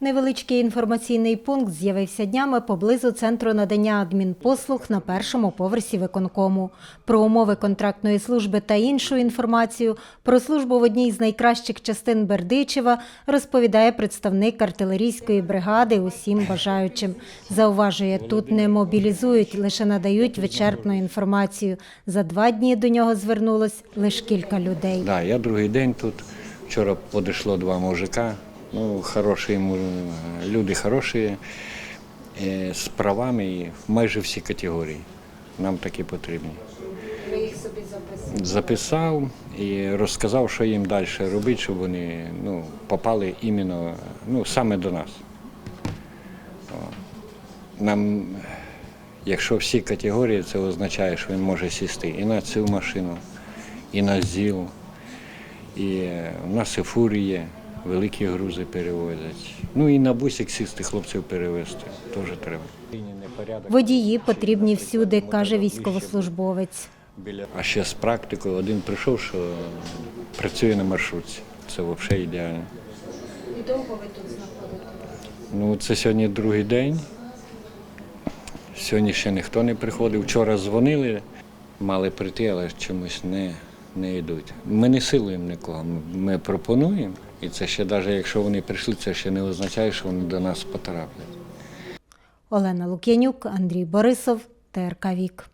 Невеличкий інформаційний пункт з'явився днями поблизу центру надання адмінпослуг на першому поверсі виконкому. Про умови контрактної служби та іншу інформацію про службу в одній з найкращих частин Бердичева розповідає представник артилерійської бригади усім бажаючим. Зауважує, тут не мобілізують, лише надають вичерпну інформацію. За два дні до нього звернулось лише кілька людей. Да, я другий день тут. Вчора підійшло два мужика. Ну, хороші люди хороші, е, з правами і майже всі категорії. Нам такі потрібні. Ви їх собі записали. Записав і розказав, що їм далі робити, щоб вони ну, попали іменно ну, саме до нас. Нам, якщо всі категорії, це означає, що він може сісти і на цю машину, і на ЗІЛ. І е, в нас і великі грузи перевозять. Ну і на бусик сісти хлопців перевезти теж треба. Водії потрібні всюди, каже військовослужбовець. А ще з практикою один прийшов, що працює на маршрутці. Це взагалі ідеально. І довго ви тут знаходитесь? Ну, це сьогодні другий день. Сьогодні ще ніхто не приходив. Вчора дзвонили, мали прийти, але чомусь не, не йдуть. Ми не силуємо нікого. Ми- пропонуємо. І це ще, навіть якщо вони прийшли, це ще не означає, що вони до нас потраплять. Олена Лук'янюк, Андрій Борисов, ТРК Вік.